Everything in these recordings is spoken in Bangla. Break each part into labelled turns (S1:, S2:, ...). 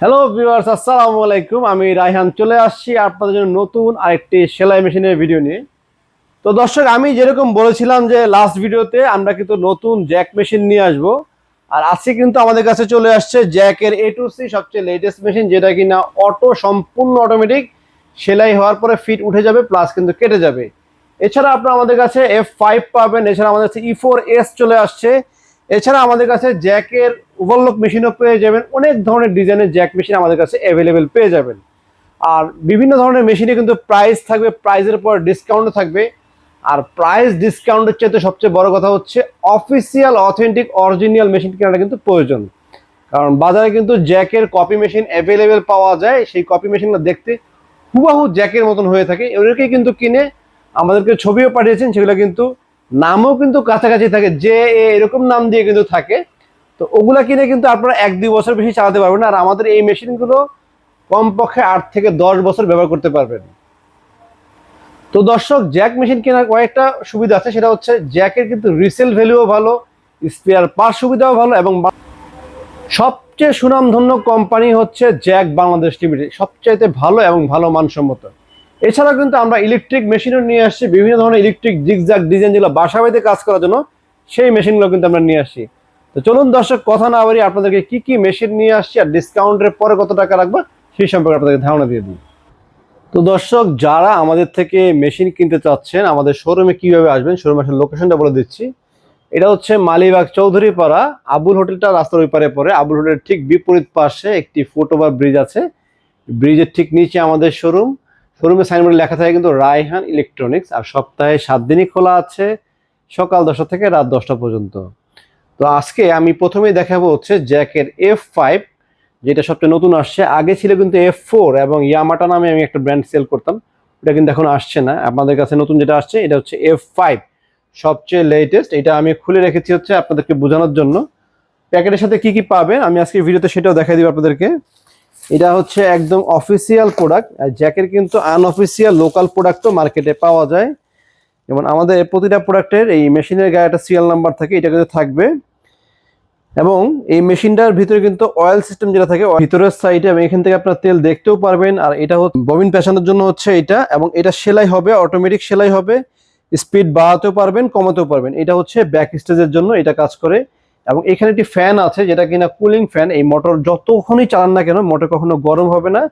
S1: হ্যালো ভিউয়ার্স আসসালামু আলাইকুম। আমি রায়হান চলে আসছি আপনাদের জন্য নতুন আরেকটি সেলাই মেশিনের ভিডিও নিয়ে। তো দর্শক, আমি যেরকম বলেছিলাম যে লাস্ট ভিডিওতে আমরা কিন্তু নতুন জ্যাক মেশিন নিয়ে আসব। আর আজকে কিন্তু আমাদের কাছে চলে আসছে জ্যাকের এ টু সি সবচেয়ে লেটেস্ট মেশিন যেটা কিনা অটো সম্পূর্ণ অটোমেটিক সেলাই হওয়ার পরে ফিট উঠে যাবে প্লাস কিন্তু কেটে যাবে। এছাড়া আপনারা আমাদের কাছে এফ ফাইভ পাবেন, এছাড়া আমাদের কাছে ই ফোর এস চলে আসছে। এছাড়া আমাদের কাছে জ্যাকের ওভারলক মেশিনও পেয়ে যাবেন। অনেক ধরনের ডিজাইনের জ্যাক মেশিন আমাদের কাছে অ্যাভেলেবেল পেয়ে যাবেন। আর বিভিন্ন ধরনের মেশিনে কিন্তু প্রাইস থাকবে প্রাইসের পর ডিসকাউন্টও থাকবে। আর প্রাইস ডিসকাউন্টের চাইতে সবচেয়ে বড় কথা হচ্ছে অফিসিয়াল অথেন্টিক অরিজিনাল মেশিন কেনাটা কিন্তু প্রয়োজন। কারণ বাজারে কিন্তু জ্যাকের কপি মেশিন অ্যাভেলেবেল পাওয়া যায়। সেই কপি মেশিনটা দেখতে হুবাহু জ্যাকের মতন হয়ে থাকে। এগুলোকে কিন্তু কিনে আমাদেরকে ছবিও পাঠিয়েছেন, সেগুলো কিন্তু নামও কিন্তু কাছাকাছি থাকে, যে এরকম নাম দিয়ে কিন্তু থাকে। তো ওগুলা কিনে কিন্তু আপনারা এক দুই বছর বেশি চালাতে পারবেন আর আমাদের এই মেশিনগুলো কমপক্ষে আট থেকে দশ বছর ব্যবহার করতে পারবেন। তো দর্শক, জ্যাক মেশিন কেনার কয়েকটা সুবিধা আছে, সেটা হচ্ছে জ্যাকের কিন্তু রিসেল ভ্যালুও ভালো স্পেয়ার পার সুবিধাও ভালো, এবং সবচেয়ে সুনামধন্য কোম্পানি হচ্ছে জ্যাক বাংলাদেশ লিমিটেড সবচাইতে ভালো এবং ভালো মানসম্মত। এছাড়া কিন্তু আমরা ইলেকট্রিক মেশিনও নিয়ে আসছি, বিভিন্ন ধরনের ইলেকট্রিক জিগজাগ ডিজাইন যেগুলো বাসা বাড়িতে কাজ করার জন্য, সেই মেশিনগুলো কিন্তু আমরা নিয়ে আসছি। তো চলুন দর্শক, কথা না বাড়ি আপনাদেরকে কি কি মেশিন নিয়ে আসছি আর ডিসকাউন্টের পরে কত টাকা রাখব, সেই সম্পর্কে আপনাদেরকে ধারণা দিয়ে দিই। তো দর্শক, যারা আমাদের থেকে মেশিন কিনতে চাচ্ছেন, আমাদের শোরুমে কীভাবে আসবেন শোরুমে আসার লোকেশনটা বলে দিচ্ছি। এটা হচ্ছে মালিবাগ চৌধুরী পাড়া আবুল হোটেলটা রাস্তার ওই পারে পরে আবুল হোটেলের ঠিক বিপরীত পাশে একটি ফুটওভার ব্রিজ আছে। ব্রিজের ঠিক নিচে আমাদের শোরুম শোরুমে সাইনবোর্ডে লেখা থাকে কিন্তু রায়হান ইলেকট্রনিক্স আর সপ্তাহে সাত দিনই খোলা আছে সকাল দশটা থেকে রাত দশটা পর্যন্ত। তো আজকে আমি প্রথমেই দেখাবো হচ্ছে জ্যাকের এফ ফাইভ যেটা সবচেয়ে নতুন আসছে। আগে ছিল কিন্তু এফ ফোর এবং ইয়ামাটা নামে আমি একটা ব্র্যান্ড সেল করতাম। ওটা কিন্তু এখন আসছে না। আপনাদের কাছে নতুন যেটা আসছে, এটা হচ্ছে এফ ফাইভ সবচেয়ে লেটেস্ট এটা আমি খুলে রেখেছি হচ্ছে আপনাদেরকে বোঝানোর জন্য। প্যাকেটের সাথে কি কি পাবেন, আমি আজকে ভিডিওতে সেটাও দেখাই দিব আপনাদেরকে। এটা হচ্ছে একদম অফিসিয়াল প্রোডাক্ট আর জ্যাকের কিন্তু আনঅফিসিয়াল লোকাল প্রোডাক্টও মার্কেটে পাওয়া যায়। যেমন আমাদের প্রতিটা প্রোডাক্টের এই মেশিনের গায়ে একটা সিরিয়াল নাম্বার থাকে, এটা কিন্তু থাকবে। এবং এই মেশিনটার ভিতরে কিন্তু অয়েল সিস্টেম যেটা থাকে ভিতরের সাইডে এবং এখান থেকে আপনার তেল দেখতেও পারবেন। আর এটা হচ্ছে ববিন পেছানোর জন্য হচ্ছে এটা, এবং এটা সেলাই হবে অটোমেটিক সেলাই হবে। স্পিড বাড়াতেও পারবেন, কমাতেও পারবেন। এটা হচ্ছে ব্যাক স্টেজের জন্য এটা কাজ করে। এবং এখানে একটি ফ্যান আছে যেটা কিনা কুলিং ফ্যান এই মোটর যতক্ষণই চালান না কেন মোটর কখনো গরম হবে না।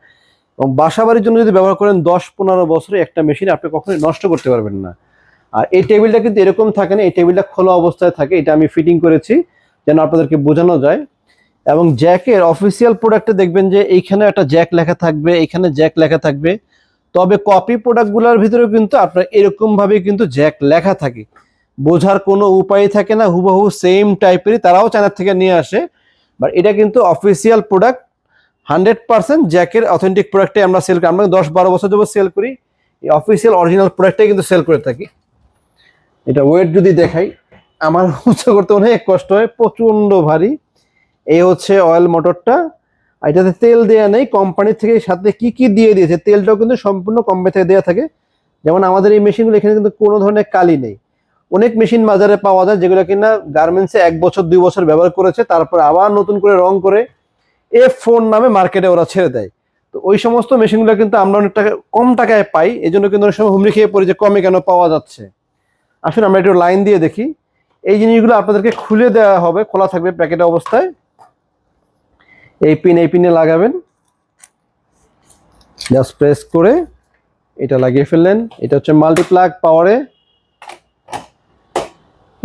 S1: এবং বাসা বাড়ির জন্য যদি ব্যবহার করেন দশ পনেরো বছরে একটা মেশিন আপনি কখনোই নষ্ট করতে পারবেন না। আর এই টেবিলটা কিন্তু এরকম থাকে না, এই টেবিলটা খোলা অবস্থায় থাকে, এটা আমি ফিটিং করেছি যেন আপনাদেরকে বোঝানো যায়। এবং জ্যাকের অফিসিয়াল প্রোডাক্টে দেখবেন যে এইখানে একটা জ্যাক লেখা থাকবে এখানে জ্যাক লেখা থাকবে। তবে কপি প্রোডাক্টগুলোর ভিতরেও কিন্তু আপনার এরকম ভাবে কিন্তু জ্যাক লেখা থাকে। বোঝার কোনো উপায় থাকে না, হুবহু সেম টাইপেরই তারাও চায়নার থেকে নিয়ে আসে। বাট এটা কিন্তু অফিসিয়াল প্রোডাক্ট হান্ড্রেড পার্সেন্ট জ্যাকের অথেন্টিক প্রোডাক্টে আমরা সেল করি। আমরা দশ বারো বছর যাব সেল করি। এই অফিসিয়াল অরিজিনাল প্রোডাক্টটাই কিন্তু সেল করে থাকি। এটা ওয়েট যদি দেখাই, আমার উঁচু করতে অনেক কষ্ট হয়, প্রচণ্ড ভারী। এই হচ্ছে অয়েল মোটরটা এটাতে তেল দেওয়া নেই কোম্পানির থেকে সাথে কি কি দিয়ে দিয়েছে, তেলটাও কিন্তু সম্পূর্ণ কোম্পানি থেকে দেওয়া থাকে। যেমন আমাদের এই মেশিনগুলো এখানে কিন্তু কোনো ধরনের কালি নেই। অনেক মেশিন বাজারে পাওয়া যায় যেগুলো কিনা গার্মেন্টসে এক বছর, দুই বছর ব্যবহার করেছে, তারপর আবার নতুন করে রং করে এফ ফোন নামে মার্কেটে ওরা ছেড়ে দেয়। তো ওই সমস্ত মেশিনগুলো কিন্তু আমরা অনেক টাকা কম টাকায় পাই এই জন্য কিন্তু অনেক সময় হুমড়ি খেয়ে পড়ি যে কমে কেন পাওয়া যাচ্ছে। আসুন আমরা একটু লাইন দিয়ে দেখি। এই জিনিসগুলো আপনাদেরকে খুলে দেওয়া হবে, খোলা থাকবে প্যাকেট অবস্থায়। এই পিন এই পিনে লাগাবেন। জাস্ট প্রেস করে এটা লাগিয়ে ফেললেন। এটা হচ্ছে মাল্টিপ্লাগ পাওয়ারে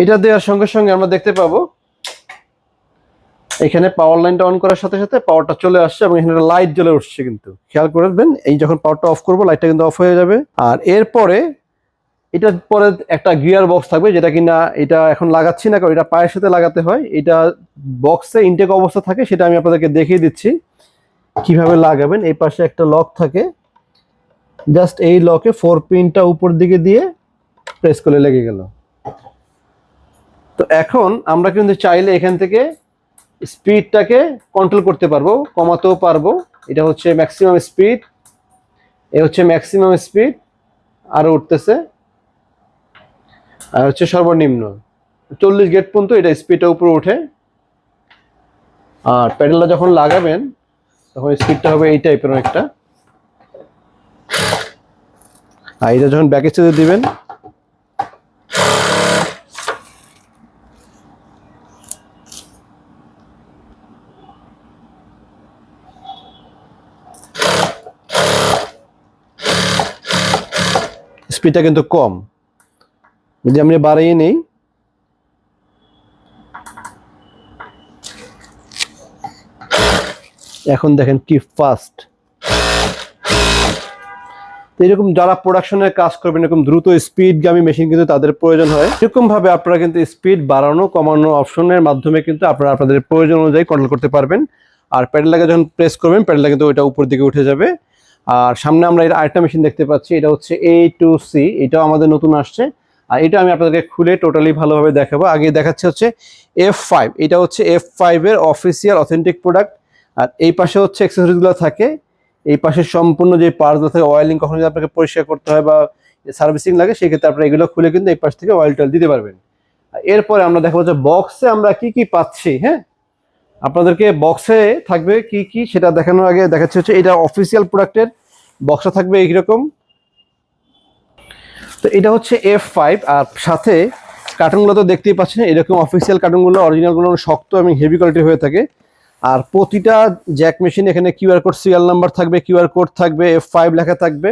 S1: এটা দেওয়ার সঙ্গে সঙ্গে আমরা দেখতে পাবো, এখানে পাওয়ার লাইনটা অন করার সাথে সাথে পাওয়ারটা চলে আসছে এবং এখানে লাইট জ্বলে উঠছে কিন্তু। খেয়াল করবেন, এই যখন পাওয়ারটা অফ করব লাইটটা কিন্তু অফ হয়ে যাবে। আর এরপরে এটার পরে একটা গিয়ার বক্স থাকবে, যেটা কিনা এটা এখন লাগাচ্ছি না, কারণ এটা পায়ের সাথে লাগাতে হয়। এটা বক্সে ইনটেক অবস্থা থাকে, সেটা আমি আপনাদেরকে দেখিয়ে দিচ্ছি। কীভাবে লাগাবেন, এই পাশে একটা লক থাকে। জাস্ট এই লকে ফোর পিনটা উপর দিকে দিয়ে প্রেস করে লেগে গেল। তো এখন আমরা কিন্তু চাইলে এখান থেকে স্পিডটাকে কন্ট্রোল করতে পারব, কমাতেও পারব। এটা হচ্ছে ম্যাক্সিমাম স্পিড এ হচ্ছে ম্যাক্সিমাম স্পিড আরও উঠতেছে। আর হচ্ছে সর্বনিম্ন। চল্লিশ গেট পর্যন্ত এটা স্পিডটা উপরে ওঠে। আর প্যাডেলটা যখন লাগাবেন, তখন স্পিডটা হবে এই টাইপের একটা আর এটা যখন ব্যাক স্টেজে দিবেন স্পিডটা কিন্তু কম। যদি আমি বাড়িয়ে নেই, এখন দেখেন কি ফাস্ট এরকম যারা প্রোডাকশনের কাজ করবেন, এরকম দ্রুত স্পিডগামী মেশিন কিন্তু তাদের প্রয়োজন হয়। এরকম ভাবে আপনারা কিন্তু স্পিড বাড়ানো, কমানো অপশনের মাধ্যমে কিন্তু আপনারা আপনাদের প্রয়োজন অনুযায়ী কন্ট্রোল করতে পারবেন। আর প্যাডেলটাকে যখন প্রেস করবেন প্যাডেলটা কিন্তু ওইটা উপর দিকে উঠে যাবে। আর সামনে আমরা এটা আরেকটা মেশিন দেখতে পাচ্ছি, এটা হচ্ছে এ টু সি এটাও আমাদের নতুন আসছে। আর এটা আমি আপনাদেরকে খুলে টোটালি ভালোভাবে দেখাবো। আগে দেখাচ্ছে হচ্ছে এফ ফাইভ এটা হচ্ছে এফ ফাইভের অফিসিয়াল অথেন্টিক প্রোডাক্ট আর এই পাশে হচ্ছে অ্যাক্সেসরিজগুলো থাকে। এই পাশে সম্পূর্ণ যে পার্টসগুলো থাকে অয়েলিং কখনো যদি আপনাকে পরিষ্কার করতে হয় বা সার্ভিসিং লাগে, সেক্ষেত্রে আপনারা এগুলো খুলে কিন্তু এই পাশ থেকে অয়েল টয়েল দিতে পারবেন। এরপরে আমরা দেখাবো যে বক্সে আমরা কি কি পাচ্ছি হ্যাঁ? আপনাদেরকে বক্সে থাকবে কি কি সেটা দেখানোর আগে দেখাচ্ছে হচ্ছে এটা অফিসিয়াল প্রোডাক্টের বক্সটা থাকবে এইরকম। তো এটা হচ্ছে এফ ফাইভ আর সাথে কার্টুনগুলো তো দেখতেই পাচ্ছেন, এরকম অফিসিয়াল কার্টুনগুলো অরিজিনালগুলো শক্ত এবং হেভি কোয়ালিটি হয়ে থাকে। আর প্রতিটা জ্যাক মেশিন এখানে কিউআর কোড সিরিয়াল নাম্বার থাকবে কিউআর কোড থাকবে এফ ফাইভ লেখা থাকবে।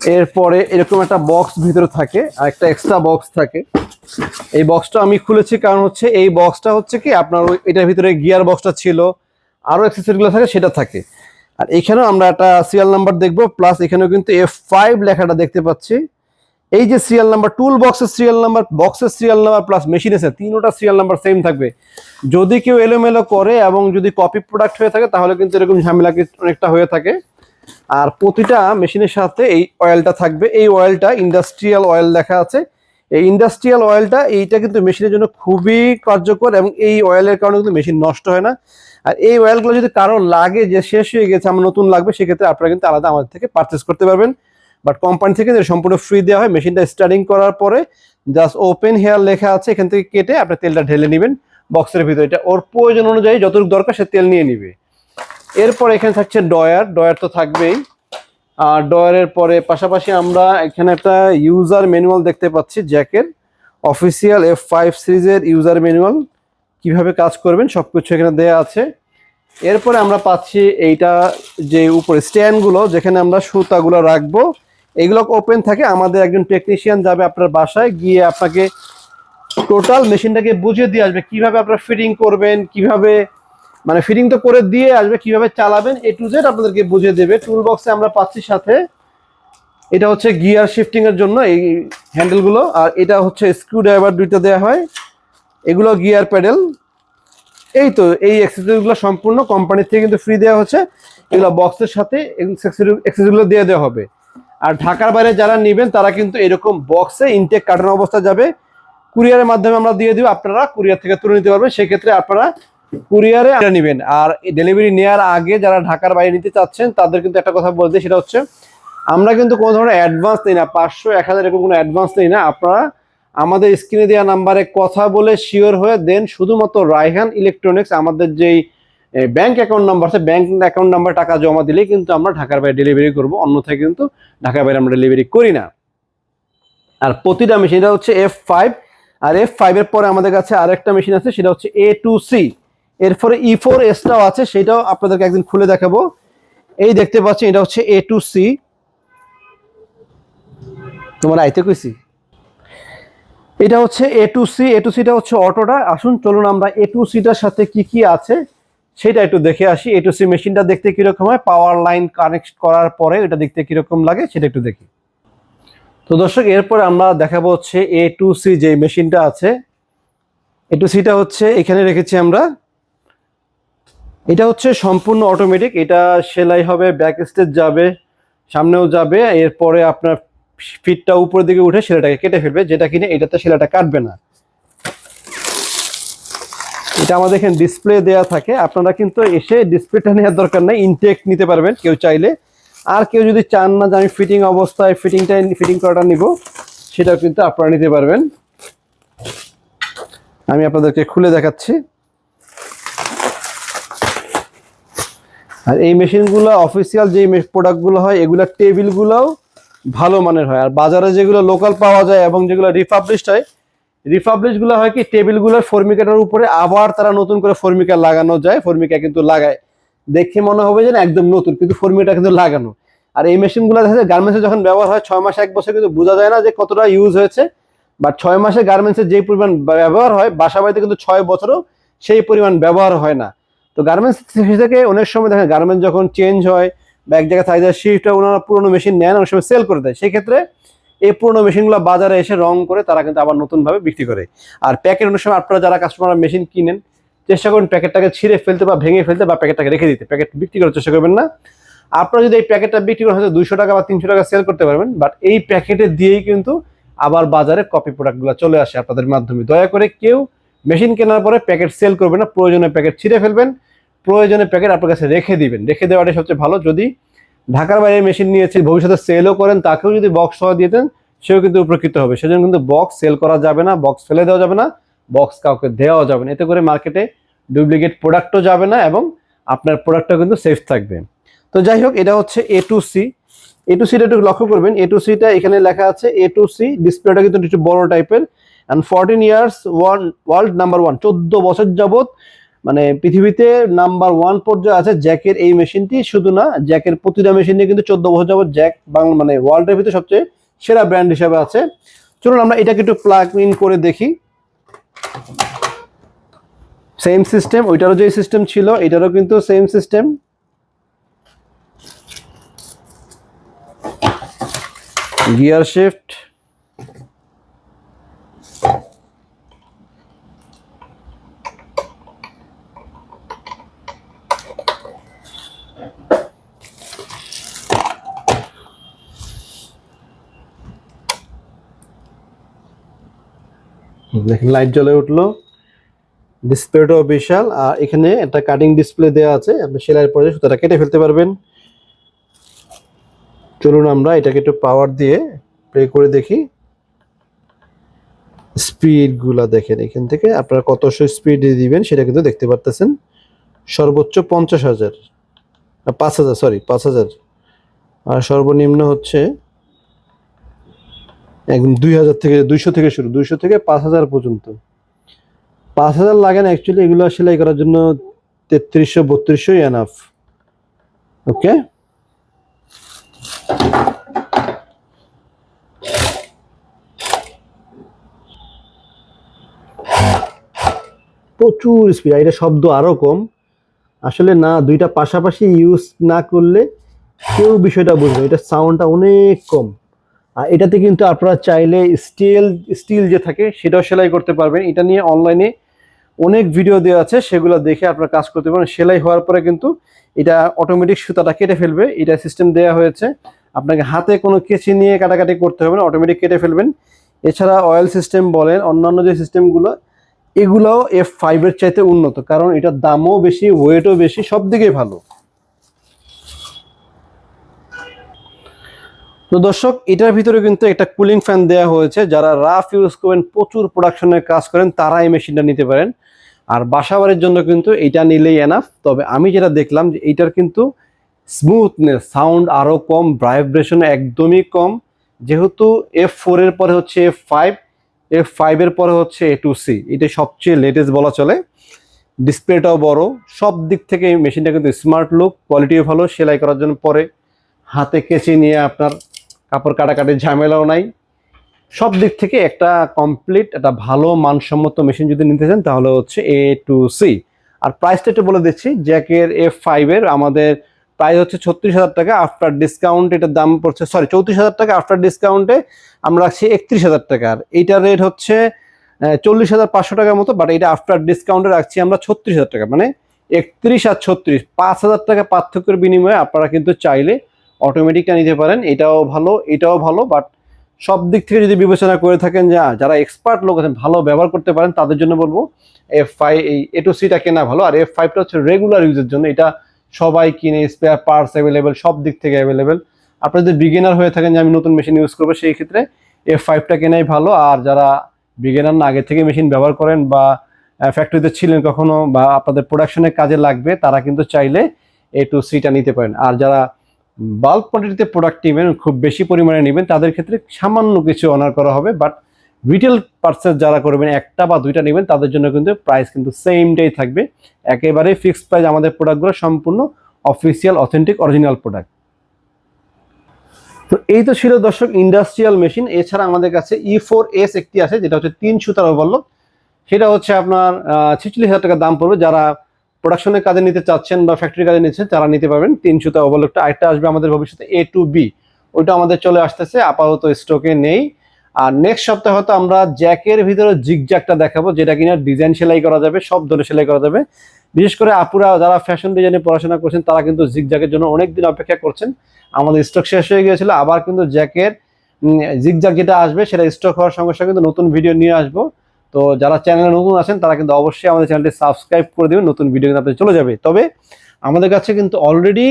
S1: এরপরে এরকম একটা বক্স ভিতরে থাকে, আর একটা এক্সট্রা বক্স থাকে। এই বক্সটা আমি খুলেছি কারণ হচ্ছে এই বক্সটা হচ্ছে কি, আপনার এটার ভিতরে গিয়ার বক্সটা ছিল আরও অ্যাক্সেসরিগুলো থাকে, সেটা থাকে। আর এখানেও আমরা একটা সিরিয়াল নাম্বার দেখব প্লাস এখানেও কিন্তু এফ ফাইভ লেখাটা দেখতে পাচ্ছি। এই যে সিরিয়াল নাম্বার টুল বক্সের সিরিয়াল নাম্বার বক্সের সিরিয়াল নাম্বার প্লাস মেশিনের তিনোটা সিরিয়াল নাম্বার সেম থাকবে। যদি কেউ এলোমেলো করে এবং যদি কপি প্রোডাক্ট হয়ে থাকে, তাহলে কিন্তু এরকম ঝামেলা অনেকটা হয়ে থাকে। আর প্রতিটা মেশিনের সাথে এই অয়েলটা থাকবে। এই অয়েলটা ইন্ডাস্ট্রিয়াল অয়েল দেখা আছে। এই ইন্ডাস্ট্রিয়াল অয়েলটা এইটা কিন্তু মেশিনের জন্য খুবই কার্যকর এবং এই অয়েলের কারণে কিন্তু মেশিন নষ্ট হয় না। আর এই অয়েলগুলো যদি কারও লাগে যে শেষ হয়ে গেছে, আমার নতুন লাগবে, সেক্ষেত্রে আপনারা কিন্তু আলাদা আমাদের থেকে পারচেস করতে পারবেন। বাট কোম্পানি থেকে সম্পূর্ণ ফ্রি দেওয়া হয় মেশিনটা স্টার্টিং করার পরে। জাস্ট ওপেন হেয়ার লেখা আছে, এখান থেকে কেটে আপনি তেলটা ঢেলে নেবেন। বক্সের ভিতরে এটা, ওর প্রয়োজন অনুযায়ী যতটুকু দরকার সে তেল নিয়ে নিবে। এরপর এখানে থাকছে ডয়ার ডয়ার তো থাকবেই। আর ডয়ারের পরে পাশাপাশি আমরা এখানে একটা ইউজার ম্যানুয়াল দেখতে পাচ্ছি জ্যাকের অফিসিয়াল এফ ফাইভ সিরিজের ইউজার ম্যানুয়াল কীভাবে কাজ করবেন সব কিছু এখানে দেওয়া আছে। এরপরে আমরা পাচ্ছি এইটা যে উপরে স্ট্যান্ডগুলো যেখানে আমরা সুতাগুলো রাখব। এগুলো ওপেন থাকে, আমাদের একজন টেকনিশিয়ান যাবে আপনার বাসায়, গিয়ে আপনাকে টোটাল মেশিনটাকে বুঝিয়ে দিয়ে আসবে, কীভাবে আপনার ফিটিং করবেন, কীভাবে মানে ফিটিং তো করে দিয়ে আসবে, কীভাবে চালাবেন এ টু জেড আপনাদেরকে বুঝিয়ে দেবে। টুল বক্সে আমরা পাচ্ছি সাথে। এটা হচ্ছে গিয়ার শিফটিং এর জন্য এই হ্যান্ডেলগুলো আর এটা হচ্ছে স্ক্রু ড্রাইভার দুইটা দেওয়া হয়। এগুলো গিয়ার প্যাডেল এই তো, এই অ্যাক্সেসরিগুলো সম্পূর্ণ কোম্পানি থেকে কিন্তু ফ্রি দেওয়া হচ্ছে। এগুলো বক্সের সাথে অ্যাক্সেসরিগুলো দিয়ে দেওয়া হবে। আর ঢাকার বাইরে যারা নেবেন, তারা কিন্তু এরকম বক্সে ইনটেক কাটানো অবস্থা যাবে। কুরিয়ারের মাধ্যমে আমরা দিয়ে দিব, আপনারা কুরিয়ার থেকে তুলে নিতে পারবেন। সেক্ষেত্রে আপনারা কুরিয়ারে নেবেন। আর ডেলিভারি নেওয়ার আগে যারা ঢাকার বাইরে নিতে চাচ্ছেন, তাদের কিন্তু একটা কথা বলতে সেটা হচ্ছে, আমরা কিন্তু কোনো ধরনের অ্যাডভান্স নেই না। পাঁচশো, এক হাজার এরকম কোনো অ্যাডভান্স নেই না। আপনারা আমাদের স্ক্রিনে দেওয়া নাম্বারে কথা বলে শিওর হয়ে দেন। শুধুমাত্র রায়হান ইলেকট্রনিক্স আমাদের যেই ব্যাংক অ্যাকাউন্ট নাম্বার আছে ব্যাংক অ্যাকাউন্ট নাম্বার টাকা জমা দিলেই কিন্তু আমরা ঢাকার বাইরে ডেলিভারি করব। অন্যথায় কিন্তু ঢাকার বাইরে আমরা ডেলিভারি করি না। আর প্রতিটা মেশিন এটা হচ্ছে এফ ফাইভ আর এফ ফাইভের পরে আমাদের কাছে আরেকটা মেশিন আছে, সেটা হচ্ছে এ টু সি এরপরে ই ফোর এসটাও আছে, সেটাও আপনাদেরকে একদিন খুলে দেখাবো। এই দেখতে পাচ্ছেন এটা হচ্ছে এ টু সি তোমার আইতে কইছি? এটা হচ্ছে A two C A two সিটা হচ্ছে অটোটা। আসুন, চলুন আমরা এ টু সিটার সাথে কি কি আছে, সেটা একটু দেখে আসি। এ টু সি মেশিনটা দেখতে কীরকম হয়? পাওয়ার লাইন কানেক্ট করার পরে এটা দেখতে কীরকম লাগে, সেটা একটু দেখি। তো দর্শক, এরপর আমরা দেখাবো হচ্ছে এ টু সি যে মেশিনটা আছে। এ টু সিটা হচ্ছে, এখানে রেখেছি আমরা এটা হচ্ছে সম্পূর্ণ অটোমেটিক এটা সেলাই হবে ব্যাক স্টেজ যাবে, সামনেও যাবে, এরপরে আপনার ফিটটা উপরের দিকে উঠে সেলাটাকে কেটে ফেলবে, যেটা কিনে এটাতে সেলাটা কাটবে না। এটা আমাদের এখানে ডিসপ্লে দেওয়া থাকে, আপনারা কিন্তু এসে ডিসপ্লেটা নেওয়ার দরকার নেই ইনটেক নিতে পারবেন কেউ চাইলে। আর কেউ যদি চান না যে আমি ফিটিং অবস্থায় ফিটিংটা ফিটিং করাটা নিব, সেটাও কিন্তু আপনারা নিতে পারবেন। আমি আপনাদেরকে খুলে দেখাচ্ছি। আর এই মেশিনগুলো অফিসিয়াল যে প্রোডাক্টগুলো হয়, এগুলো টেবিলগুলোও ভালো মানের হয়। আর বাজারে যেগুলো লোকাল পাওয়া যায় এবং যেগুলো রিপাবলিশড হয় রিপাবলিশগুলো হয় কি টেবিলগুলোর ফর্মিকাটার উপরে আবার তারা নতুন করে ফর্মিকা লাগানো যায়। ফর্মিকা কিন্তু লাগায়। দেখে মনে হবে যে একদম নতুন, কিন্তু ফর্মিকা কিন্তু লাগানো। আর এই মেশিনগুলো দেখা যায় গার্মেন্টসে যখন ব্যবহার হয়, ছয় মাস এক বছর কিন্তু বোঝা যায় না যে কতটা ইউজ হয়েছে। বা ছয় মাসে গার্মেন্টসের যে পরিমাণ ব্যবহার হয়, বাসা বাড়িতে কিন্তু ছয় বছরও সেই পরিমাণ ব্যবহার হয় না। তো গার্মেন্টস থেকে অনেক সময় দেখেন গার্মেন্টস যখন চেঞ্জ হয় বা এক জায়গায় থাকে শিফট ওনারা পুরোনো মেশিন নেন অনেক সময় সেল করে দেয়। সেক্ষেত্রে এই পুরোনো মেশিনগুলো বাজারে এসে রং করে তারা কিন্তু আবার নতুনভাবে বিক্রি করে। আর প্যাকেট অনেক সময় আপনারা যারা কাস্টমার মেশিন কিনেন, চেষ্টা করুন প্যাকেটটাকে ছিঁড়ে ফেলতে বা ভেঙে ফেলতে বা প্যাকেটটাকে রেখে দিতে। প্যাকেট বিক্রি করার চেষ্টা করবেন না। আপনারা যদি এই প্যাকেটটা বিক্রি করেন, হয়তো দুশো টাকা বা তিনশো টাকা সেল করতে পারবেন বাট এই প্যাকেটে দিয়েই কিন্তু আবার বাজারে কপি প্রোডাক্টগুলো চলে আসে আপনাদের মাধ্যমে। দয়া করে কেউ মেশিন কেনার পরে প্যাকেট সেল করবেন না, প্রয়োজনে প্যাকেট ছিঁড়ে ফেলবেন। প্রয়োজনে প্যাকেট আপনার কাছে রেখে দিবেন। রেখে দেওয়াটাই সবচেয়ে ভালো। যদি ঢাকার বাইরে মেশিন নিয়েছে ভবিষ্যতে সেলও করেন, তাকেও যদি বক্স সহ দিয়ে দেন, সেও কিন্তু উপকৃত হবে। সেজন্য কিন্তু বক্স সেল করা যাবে না বক্স ফেলে দেওয়া যাবে না বক্স কাউকে দেওয়া যাবে না। এতে করে মার্কেটে ডুপ্লিকেট প্রোডাক্টও যাবে না এবং আপনার প্রোডাক্টটাও কিন্তু সেফ থাকবে। তো যাই হোক, এটা হচ্ছে A two C A two সিটা একটু লক্ষ্য করবেন। এ টু সিটা এখানে লেখা আছে এ টু সি ডিসপ্লেটা কিন্তু একটু বড় টাইপের and fourteen years one world number one চোদ্দ বছর যাবত মানে পৃথিবীতে নাম্বার ওয়ান পর্যায়ে আছে জ্যাকের এই মেশিনটি, শুধু না, জ্যাকের প্রতিটা মেশিনে কিন্তু চোদ্দ বছর যাবত জ্যাক বাংলা মানে ওয়ার্ল্ডের ভিতরে সবচেয়ে সেরা ব্র্যান্ড হিসেবে আছে। চলুন আমরা এটাকে একটু প্লাগ ইন করে দেখি। সেম সিস্টেম ওইটারও যে সিস্টেম ছিল, এটারও কিন্তু সেম সিস্টেম গিয়ার শিফট দেখেন লাইট জ্বলে উঠল ডিসপ্লেটাও বিশাল আর এখানে একটা কাটিং ডিসপ্লে দেওয়া আছে, আপনি সেলাইয়ের পরে সুতাটা কেটে ফেলতে পারবেন। চলুন আমরা এটাকে একটু পাওয়ার দিয়ে প্লে করে দেখি। স্পিডগুলা দেখেন, এখান থেকে আপনারা কতশো স্পিড দিবেন সেটা কিন্তু দেখতে পারতেছেন। সর্বোচ্চ পঞ্চাশ হাজার পাঁচ হাজার সরি পাঁচ হাজার। আর সর্বনিম্ন হচ্ছে একদম দুই হাজার থেকে দুইশো থেকে শুরু, দুইশো থেকে পাঁচ হাজার পর্যন্ত। পাঁচ হাজার লাগে না অ্যাকচুয়ালি এগুলো সেলাই করার জন্য তেত্রিশশো বত্রিশশোই এনাফ ওকে প্রচুর স্পিড এটা শব্দ আরও কম। আসলে না, দুইটা পাশাপাশি ইউজ না করলে কেউ বিষয়টা বুঝবে এটা সাউন্ডটা অনেক কম। আর এটাতে কিন্তু আপনারা চাইলে স্টিল স্টিল যে থাকে সেটাও সেলাই করতে পারবেন। এটা নিয়ে অনলাইনে অনেক ভিডিও দেওয়া আছে, সেগুলো দেখে আপনারা কাজ করতে পারেন সেলাই হওয়ার পরে কিন্তু এটা অটোমেটিক সুতাটা কেটে ফেলবে। এটা সিস্টেম দেওয়া হয়েছে। আপনাকে হাতে কোনো কেচি নিয়ে কাটাকাটি করতে হবে না অটোমেটিক কেটে ফেলবেন। এছাড়া অয়েল সিস্টেম বলেন, অন্যান্য যে সিস্টেমগুলো এগুলোও এফ ফাইভের চাইতে উন্নত। কারণ এটার দামও বেশি ওয়েটও বেশি সব দিকেই ভালো। তো দর্শক, এটার ভিতরে কিন্তু একটা কুলিং ফ্যান দেওয়া হয়েছে। যারা রাফ ইউজ করেন প্রচুর প্রোডাকশনের কাজ করেন তারা এই মেশিনটা নিতে পারেন। আর বাসাবাড়ির জন্য কিন্তু এটা নিলেই এনাফ তবে আমি যেটা দেখলাম যে এইটার কিন্তু স্মুথনেস সাউন্ড আরও কম ভাইব্রেশন একদমই কম। যেহেতু এফ ফোর এর পরে হচ্ছে এফ ফাইভ এফ ফাইভের পরে হচ্ছে এ টু সি এটা সবচেয়ে লেটেস্ট বলা চলে। ডিসপ্লেটাও বড়। সব দিক থেকে এই মেশিনটা কিন্তু স্মার্ট লুক কোয়ালিটিও ভালো, সেলাই করার জন্য পরে হাতে কেচি নিয়ে আপনার কাপড় কাটাকাটির ঝামেলাও নাই। সব দিক থেকে একটা কমপ্লিট একটা ভালো মানসম্মত মেশিন যদি নিতে চান, তাহলে হচ্ছে এ টু সি আর প্রাইসটা একটু বলে দিচ্ছি জ্যাকের এফ ফাইভের আমাদের প্রাইস হচ্ছে ছত্রিশ হাজার টাকা আফটার ডিসকাউন্ট এটার দাম পড়ছে সরি চৌত্রিশ হাজার টাকা আফটার ডিসকাউন্টে আমরা রাখছি একত্রিশ হাজার টাকা। আর এইটার রেট হচ্ছে চল্লিশ হাজার পাঁচশো টাকার মতো বাট এটা আফটার ডিসকাউন্টে রাখছি আমরা ছত্রিশ হাজার টাকা। মানে একত্রিশ আর ছত্রিশ, পাঁচ হাজার টাকা পার্থক্যের বিনিময়ে আপনারা কিন্তু চাইলে অটোমেটিকটা নিতে পারেন, এটাও ভালো এটাও ভালো বাট সব দিক থেকে যদি বিবেচনা করে থাকেন যা যারা এক্সপার্ট লোক আছেন, ভালো ব্যবহার করতে পারেন, তাদের জন্য বলব এফ ফাইভ এই এ টু সিটা কেনা ভালো, আর এফ ফাইভটা হচ্ছে রেগুলার ইউজের জন্য, এটা সবাই কিনে স্পেয়ার পার্টস অ্যাভেলেবেল সব দিক থেকে অ্যাভেলেবেল আপনারা যদি বিগিনার হয়ে থাকেন যে, আমি নতুন মেশিন ইউজ করব, সেই ক্ষেত্রে এফ ফাইভটা কেনাই ভালো, আর যারা বিগিনার না, আগে থেকে মেশিন ব্যবহার করেন বা ফ্যাক্টরিতে ছিলেন কখনো বা আপনাদের প্রোডাকশনের কাজে লাগবে, তারা কিন্তু চাইলে এ টু সিটা নিতে পারেন। আর যারা বাল্ক কোয়ান্টিটিতে প্রোডাক্ট নেবেন, খুব বেশি পরিমাণে নেবেন, তাদের ক্ষেত্রে সামান্য কিছু অনার করা হবে বাট রিটেল পার্সেস যারা করবেন, একটা বা দুইটা নেবেন, তাদের জন্য কিন্তু প্রাইস কিন্তু সেমটাই থাকবে। একেবারে ফিক্সড প্রাইস আমাদের প্রোডাক্টগুলো সম্পূর্ণ অফিসিয়াল অথেন্টিক অরিজিনাল প্রোডাক্ট তো এই তো ছিল দর্শক ইন্ডাস্ট্রিয়াল মেশিন এছাড়া আমাদের কাছে ই ফোর এস একটি আছে, যেটা হচ্ছে তিন সুতার ওভারলোড সেটা হচ্ছে আপনার ছিচল্লিশ হাজার টাকা দাম পড়বে। যারা প্রোডাকশনের কাজে নিতে চাচ্ছেন বা ফ্যাক্টরি কাজে নিচ্ছেন তারা নিতে পারবেন। তিন সুতা ওভারলোডটা আরেকটা আসবে আমাদের ভবিষ্যতে এ টু বি ওইটা আমাদের চলে আসতেছে, আপাতত স্টকে নেই। আর নেক্সট সপ্তাহে হয়তো আমরা জ্যাকের ভিতরে জিগজ্যাকটা দেখাবো, যেটা কিনা ডিজাইন সেলাই করা যাবে, সব ধরনের সেলাই করা যাবে। বিশেষ করে আপুরা যারা ফ্যাশন ডিজাইনে পড়াশোনা করছেন, তারা কিন্তু জিগজ্যাকের জন্য অনেক দিন অপেক্ষা করছেন। আমাদের স্টক শেষ হয়ে গিয়েছিল, আবার কিন্তু জ্যাকের জিগজ্যাক যেটা আসবে, সেটা স্টক হওয়ার সঙ্গে সঙ্গে কিন্তু নতুন ভিডিও নিয়ে আসব। তো যারা চ্যানেলে নতুন আছেন, তারা কিন্তু অবশ্যই আমাদের চ্যানেলটি সাবস্ক্রাইব করে দেবেন, নতুন ভিডিও কিন্তু আপনাদের চলে যাবে। তবে আমাদের কাছে কিন্তু অলরেডি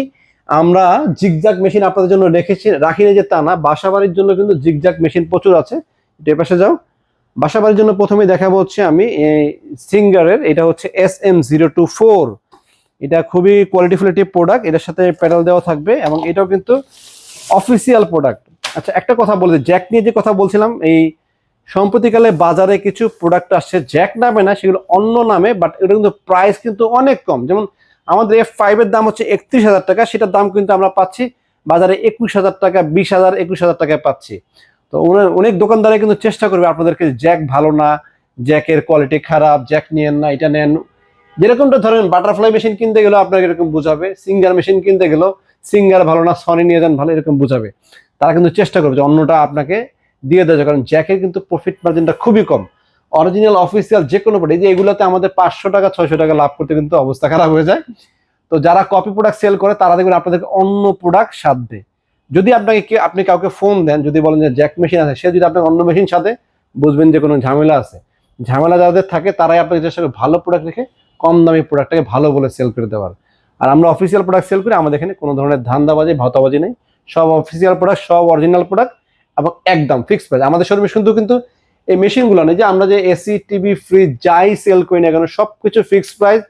S1: আমরা জিগজাক মেশিন আপনাদের জন্য রেখেছি, রাখিনি যে তা না বাসা বাড়ির জন্য কিন্তু জিগজাক মেশিন প্রচুর আছে। এটা পাশে যাও। বাসা বাড়ির জন্য প্রথমে দেখাবো হচ্ছে আমি এই সিঙ্গারের এটা হচ্ছে S M zero two four এটা খুবই কোয়ালিটিফুল একটি প্রোডাক্ট এটার সাথে প্যাডাল দেওয়া থাকবে এবং এটাও কিন্তু অফিসিয়াল প্রোডাক্ট আচ্ছা একটা কথা বলতে জ্যাক নিয়ে যে কথা বলছিলাম, এই সম্প্রতিকালে বাজারে কিছু প্রোডাক্ট আসছে জ্যাক নামে না, সেগুলো অন্য নামে বাট এটা কিন্তু প্রাইস কিন্তু অনেক কম। যেমন আমাদের এফ ফাইভের দাম হচ্ছে একত্রিশ হাজার টাকা, সেটার দাম কিন্তু আমরা পাচ্ছি বাজারে একুশ হাজার টাকা, বিশ হাজার, একুশ হাজার টাকায় পাচ্ছি। তো ওনার অনেক দোকানদারে কিন্তু চেষ্টা করবে আপনাদেরকে জ্যাক ভালো না জ্যাকের কোয়ালিটি খারাপ জ্যাক নিয়েন না, এটা নেন। যেরকমটা ধরেন বাটারফ্লাই মেশিন কিনতে গেলেও আপনাকে এরকম বোঝাবে সিঙ্গার মেশিন কিনতে গেলেও সিঙ্গার ভালো না সনি নিয়ে যান ভালো, এরকম বোঝাবে। তারা কিন্তু চেষ্টা করবে যে অন্যটা আপনাকে দিয়ে দেওয়া যায়, কারণ জ্যাকের কিন্তু প্রফিট মার্জিনটা খুবই কম। অরিজিনাল অফিসিয়াল যে কোনো প্রোডাক্ট যে এগুলোতে আমাদের পাঁচশো টাকা, ছয়শো টাকা লাভ করতে কিন্তু অবস্থা খারাপ হয়ে যায়। তো যারা কপি প্রোডাক্ট সেল করে, তারা দেখবেন আপনাদেরকে অন্য প্রোডাক্ট সাধবে। যদি আপনাকে আপনি কাউকে ফোন দেন, যদি বলেন যে জ্যাক মেশিন আছে, সে যদি আপনাকে অন্য মেশিন সাথে বুঝবেন যে কোনো ঝামেলা আছে। ঝামেলা যাদের থাকে, তারাই আপনাকে চেষ্টা করে ভালো প্রোডাক্ট রেখে কম দামি প্রোডাক্টটাকে ভালো বলে সেল করে দেওয়ার। আর আমরা অফিসিয়াল প্রোডাক্ট সেল করি, আমাদের এখানে কোনো ধরনের ধান্দাবাজি, ভাতাবাজি নেই। সব অফিসিয়াল প্রোডাক্ট সব অরিজিনাল প্রোডাক্ট এবং একদম ফিক্সড প্রাইস আমাদের শোরুমে কিন্তু কিন্তু এই মেশিনগুলো নেই যে আমরা যে এসি টিভি ফ্রিজ যাই সেল করি না কেন সব কিছু ফিক্সড প্রাইস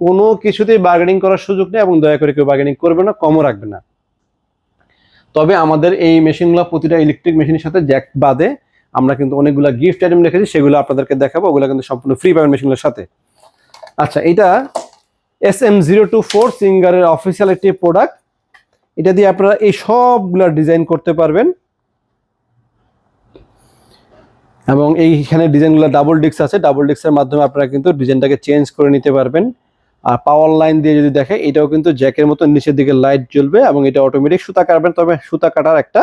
S1: কোনো কিছুতেই বার্গেনিং করার সুযোগ নেই এবং দয়া করে কেউ বার্গেনিং করবে না, কমও রাখবে না। তবে আমাদের এই মেশিনগুলো প্রতিটা ইলেকট্রিক মেশিনের সাথে জ্যাক বাদে আমরা কিন্তু অনেকগুলো গিফট আইটেম রেখেছি, সেগুলো আপনাদেরকে দেখাবো, ওগুলো কিন্তু সম্পূর্ণ ফ্রি পাবেন মেশিনগুলোর সাথে। আচ্ছা এটা S M zero two four সিঙ্গারের অফিসিয়াল একটি প্রোডাক্ট এটা দিয়ে আপনারা এই সবগুলা ডিজাইন করতে পারবেন। এবং এইখানে ডিজাইনগুলো ডাবল ডিস্ক আছে। ডাবল ডিস্কের মাধ্যমে আপনারা কিন্তু ডিজাইনটাকে চেঞ্জ করে নিতে পারবেন। আর পাওয়ার লাইন দিয়ে যদি দেখে, এটাও কিন্তু জ্যাকের মতো নিচের দিকে লাইট জ্বলবে এবং এটা অটোমেটিক সুতা কাটবেন তবে সুতা কাটার একটা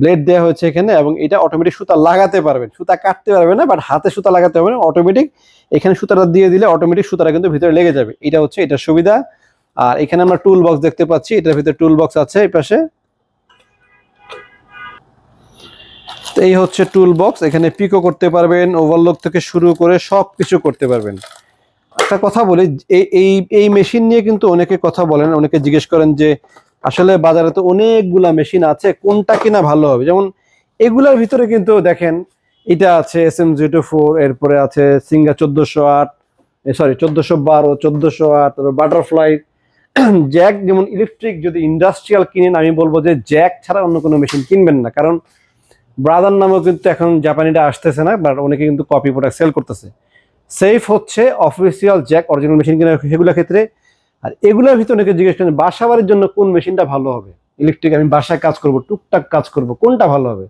S1: ব্লেড দেওয়া হয়েছে এখানে এবং এটা অটোমেটিক সুতা লাগাতে পারবেন। সুতা কাটতে পারবেন না বাট হাতে সুতা লাগাতে পারবেন। অটোমেটিক এখানে সুতাটা দিয়ে দিলে অটোমেটিক সুতাটা কিন্তু ভিতরে লেগে যাবে। এটা হচ্ছে, এটার সুবিধা। আর এখানে আমরা টুল বক্স দেখতে পাচ্ছি। এটার ভিতরে টুল বক্স আছে এই পাশে। এই হচ্ছে টুল বক্স এখানে পিকও করতে পারবেন ওভারলোক থেকে শুরু করে সব কিছু করতে পারবেন। একটা কথা বলি, এই এই এই মেশিন নিয়ে কিন্তু অনেকে কথা বলেন, অনেকে জিজ্ঞেস করেন যে, আসলে বাজারে তো অনেকগুলা মেশিন আছে, কোনটা কিনা ভালো হবে? যেমন এগুলার ভিতরে কিন্তু দেখেন, এটা আছে এস এম জিরো ফোর এরপরে আছে সিঙ্গা চোদ্দশো আট সরি চোদ্দশো বারো, চোদ্দশো আট বাটারফ্লাই জ্যাক যেমন ইলেকট্রিক যদি ইন্ডাস্ট্রিয়াল কিনেন, আমি বলব যে জ্যাক ছাড়া অন্য কোনো মেশিন কিনবেন না। কারণ ব্রাদার নামেও কিন্তু এখন জাপানিটা আসতেছে না বাট অনেকে কিন্তু কপি প্রোডাক্ট সেল করতেছে। সেফ হচ্ছে অফিসিয়াল জ্যাক অরিজিনাল মেশিন কিনা সেগুলোর ক্ষেত্রে। আর এগুলোর ভিতরে অনেকে জিজ্ঞেস করেন, বাসা বাড়ির জন্য কোন মেশিনটা ভালো হবে? ইলেকট্রিক আমি বাসায় কাজ করব, টুকটাক কাজ করব, কোনটা ভালো হবে?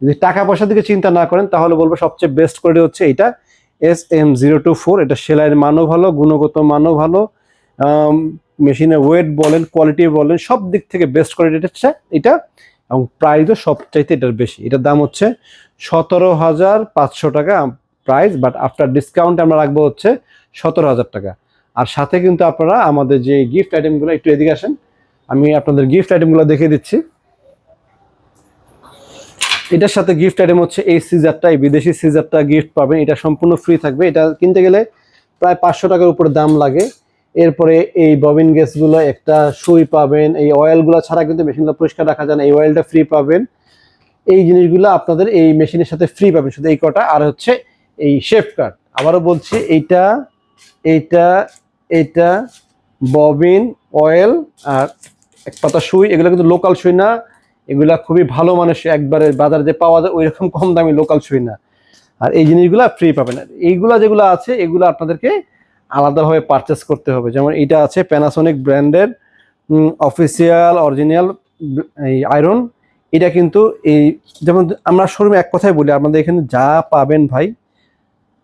S1: যদি টাকা পয়সার দিকে চিন্তা না করেন, তাহলে বলব সবচেয়ে বেস্ট কোয়ালিটি হচ্ছে এটা S M zero two four এটা সেলাইয়ের মানও ভালো, গুণগত মানও ভালো। মেশিনের ওয়েট বলেন কোয়ালিটি বলেন, সব দিক থেকে বেস্ট কোয়ালিটি হচ্ছে এটা। এবং প্রাইসও সবচাইতে এটার বেশি। এটার দাম হচ্ছে সতেরো হাজার পাঁচশো টাকা প্রাইস বাট আফটার ডিসকাউন্ট আমরা রাখব হচ্ছে সতেরো হাজার টাকা। আর সাথে কিন্তু আপনারা আমাদের যে গিফট আইটেমগুলো একটু এদিকে আসেন। আমি আপনাদের গিফট আইটেমগুলো দেখিয়ে দিচ্ছি। এটার সাথে গিফট আইটেম হচ্ছে এই সিজারটা এই বিদেশি সিজারটা গিফট পাবেন। এটা সম্পূর্ণ ফ্রি থাকবে। এটা কিনতে গেলে প্রায় পাঁচশো টাকার উপরে দাম লাগে। এরপরে এই ববিন গ্যাসগুলো একটা সুই পাবেন, এই অয়েলগুলো ছাড়া কিন্তু মেশিনগুলো পরিষ্কার রাখা যায় না, এই অয়েলটা ফ্রি পাবেন। এই জিনিসগুলো আপনাদের এই মেশিনের সাথে ফ্রি পাবেন, শুধু এই কটা, আর হচ্ছে এই শেফ কার্ড আবারও বলছি, এইটা এইটা এটা ববিন অয়েল আর এক পাতা সুই, এগুলো কিন্তু লোকাল সুই না, এগুলা খুবই ভালো মানুষ একবারে বাজারে যে পাওয়া যায় ওই রকম কম দামি লোকাল সুই না। আর এই জিনিসগুলো ফ্রি পাবেন। আর এইগুলা যেগুলো আছে, এগুলো আপনাদেরকে আলাদাভাবে পারচেস করতে হবে। যেমন এটা আছে প্যানাসোনিক ব্র্যান্ডের অফিসিয়াল অরিজিনাল এই আয়রন এটা কিন্তু এই, যেমন আমরা শোরুমে এক কথাই বলি আপনাদের এখানে যা পাবেন ভাই,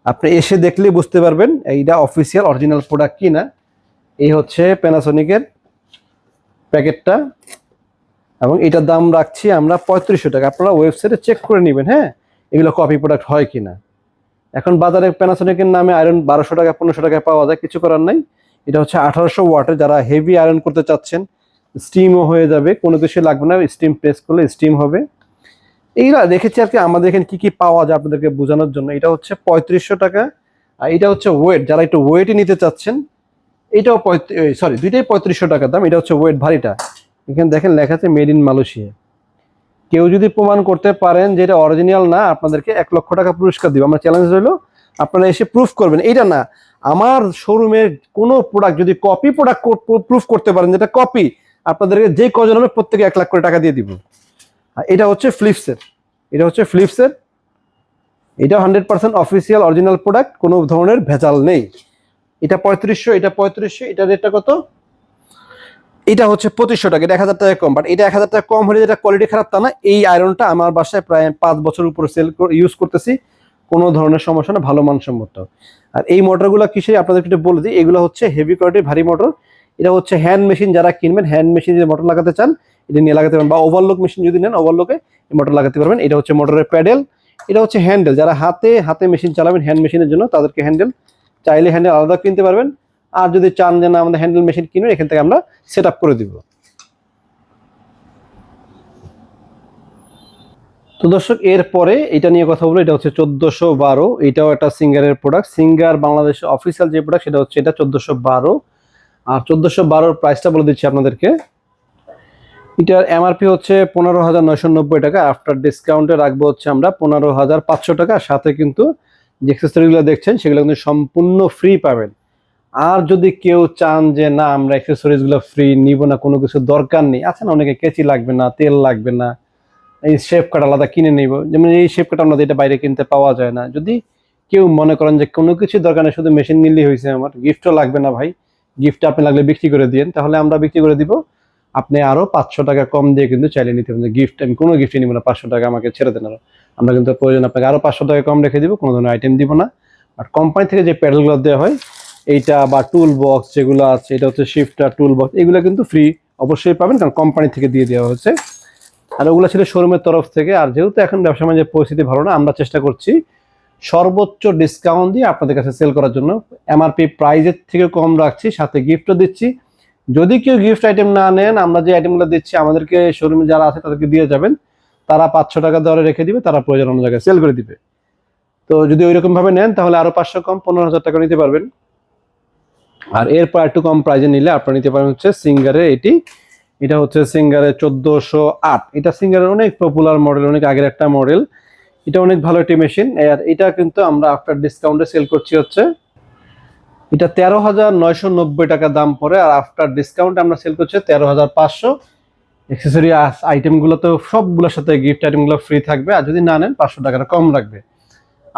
S1: আপনি এসে দেখলেই বুঝতে পারবেন এইটা অফিসিয়াল অরিজিনাল প্রোডাক্ট কি না এই হচ্ছে প্যানাসোনিকের প্যাকেটটা। এবং এটার দাম রাখছি আমরা পঁয়ত্রিশশো টাকা। আপনারা ওয়েবসাইটে চেক করে নেবেন হ্যাঁ? এগুলো কপি প্রোডাক্ট হয় কি না এখন বাজারে প্যানাসোনিকের নামে আয়রন বারোশো টাকা, পনেরোশো টাকায় পাওয়া যায়, কিছু করার নাই। এটা হচ্ছে আঠারোশো ওয়াটের, যারা হেভি আয়রন করতে চাচ্ছেন স্টিমও হয়ে যাবে, কোনো কিছু লাগবে না স্টিম প্রেস করলে স্টিম হবে। এইগুলা দেখেছি আর কি, আমাদের এখানে কী কী পাওয়া যায় আপনাদেরকে বোঝানোর জন্য। এটা হচ্ছে পঁয়ত্রিশশো টাকা, আর এটা হচ্ছে ওয়েট যারা একটু ওয়েটই নিতে চাচ্ছেন, এটাও সরি দুইটাই পঁয়ত্রিশশো টাকা দাম, এটা হচ্ছে ওয়েট ভারীটা। এখানে দেখেন লেখা আছে মেড ইন মালয়েশিয়া। কেউ যদি প্রমাণ করতে পারেন যে এটা অরিজিনাল না, আপনাদেরকে এক লক্ষ টাকা পুরস্কার দিব। আমার চ্যালেঞ্জ হলো আপনারা এসে প্রুফ করবেন। এটা না, আমার শোরুমের কোনো প্রোডাক্ট যদি কপি প্রোডাক্ট প্রুফ করতে পারেন যেটা কপি আপনাদেরকে যে কজন হবে প্রত্যেকে এক লাখ করে টাকা দিয়ে দিব। এটা হচ্ছে ফ্লিপসের এটা হচ্ছে ফ্লিপসের এটা hundred percent official original product কোনো ধরনের ভেজাল নেই। এটা পঁয়ত্রিশশো এটা পঁয়ত্রিশশো, এটা রেটটা কত? এটা হচ্ছে পঁচিশশো টাকা, এটা এক হাজার টাকা কম বাট এটা এক হাজার টাকা কম হলে যেটা কোয়ালিটি খারাপ তা না, এই আয়রনটা আমার বাসায় প্রায় পাঁচ বছর উপরে সেল ইউজ করতেছি, কোনো ধরনের সমস্যা না, ভালো মানসম্মত। আর এই মোটরগুলো কিসে আপনাদেরকে একটু বলে দিই, এগুলো হচ্ছে হেভি কোয়ালিটির ভারী মোটর এটা হচ্ছে হ্যান্ড মেশিন যারা কিনবেন হ্যান্ড মেশিন যদি মোটর লাগাতে চান, এটা নিয়ে লাগাতে পারেন বা ওভারলোক মেশিন যদি নেন ওভারলোকে মোটর লাগাতে পারবেন, এটা হচ্ছে মোটরের প্যাডেল এটা হচ্ছে হ্যান্ডেল যারা হাতে হাতে মেশিন চালাবেন হ্যান্ড মেশিনের জন্য তাদেরকে হ্যান্ডেল চাইলে হ্যান্ডেল আলাদা কিনতে পারবেন। আর যদি চান যে না, আমাদের হ্যান্ডেল মেশিন কিনবেন এখান থেকে আমরা সেট করে দিব। তো দর্শক, এরপরে এটা নিয়ে কথা বলব, এটা হচ্ছে চোদ্দোশো বারো, এটাও একটা সিঙ্গারের প্রোডাক্ট সিঙ্গার বাংলাদেশের অফিসিয়াল যে প্রোডাক্ট সেটা হচ্ছে এটা চোদ্দোশো বারো। আর চোদ্দোশো বারোর প্রাইসটা বলে দিচ্ছি আপনাদেরকে। এটার এমআরপি হচ্ছে পনেরো হাজার নয়শো নব্বই টাকা। আফটার ডিসকাউন্টে রাখব হচ্ছে আমরা পনেরো হাজার পাঁচশো টাকা। সাথে কিন্তু যে অ্যাক্সেসরিগুলো দেখছেন, সেগুলো কিন্তু সম্পূর্ণ ফ্রি পাবেন। আর যদি কেউ চান যে, না, আমরা অ্যাক্সেসরিজগুলো ফ্রি নিব না, কোনো কিছু দরকার নেই। আছে না, অনেকে কেচি লাগবে না, তেল লাগবে না, এই শেপ কাট আলাদা কিনে নিব। যেমন এই শেপ কাট আমাদের এটা বাইরে কিনতে পাওয়া যায় না। যদি কেউ মনে করেন যে, কোনো কিছু দরকার নেই, শুধু মেশিন নিলেই হয়েছে আমার গিফটও লাগবে না ভাই গিফট আপনি লাগলে বিক্রি করে দিন তাহলে আমরা বিক্রি করে দিব। আপনি আরও পাঁচশো টাকা কম দিয়ে কিন্তু চাইলে নিতে পারেন। গিফট আমি কোনো গিফটই নিব না, পাঁচশো টাকা আমাকে ছেড়ে দেন আরও। আমরা কিন্তু প্রয়োজন, আপনাকে আরও পাঁচশো টাকা কম রেখে দিব, কোনো ধরনের আইটেম দিব না। আর কোম্পানি থেকে যে প্যাডেলগুলো দেওয়া হয় এইটা বা টুল বক্স যেগুলো আছে, এটা হচ্ছে শিফটার টুল বক্স এগুলো কিন্তু ফ্রি অবশ্যই পাবেন, কারণ কোম্পানি থেকে দিয়ে দেওয়া হয়েছে। আর ওগুলো ছিল শোরুমের তরফ থেকে, আর যেহেতু এখন ব্যবসা বাণিজ্যের পরিস্থিতি ভালো না, আমরা চেষ্টা করছি সর্বোচ্চ ডিসকাউন্ট দিয়ে আপনাদের কাছে সেল করার জন্য। এমআরপি প্রাইজের থেকে কম রাখছি, সাথে গিফটও দিচ্ছি। যদি কেউ গিফট আইটেম না নেন, আমরা যে আইটেমগুলো দিচ্ছি, আমাদেরকে শোরুমে যারা আছে, তাদেরকে দিয়ে যাবেন। তারা পাঁচশো টাকা দরে রেখে দিবে, তারা প্রয়োজন অন্য জায়গায় সেল করে দিবে। তো যদি ওইরকম ভাবে নেন, তাহলে আরও পাঁচশো কম, পনেরো হাজার টাকা নিতে পারবেন। আর এরপর একটু কম প্রাইজে নিলে আপনারা নিতে পারেন হচ্ছে সিঙ্গারের এটি। এটা হচ্ছে সিঙ্গারের চোদ্দোশো আট। এটা সিঙ্গারের অনেক পপুলার মডেল অনেক আগের একটা মডেল এটা অনেক ভালো একটি মেশিন আর এটা কিন্তু আমরা আফটার ডিসকাউন্টে সেল করছি হচ্ছে, এটা তেরো হাজার নয়শো নব্বই টাকা দাম পড়ে। আর আফটার ডিসকাউন্ট আমরা সেল করছি তেরো হাজার পাঁচশো। এক্সেসরি আইটেমগুলো তো সবগুলোর সাথে গিফট আইটেমগুলো ফ্রি থাকবে। আর যদি না নেন, পাঁচশো টাকাটা কম রাখবে।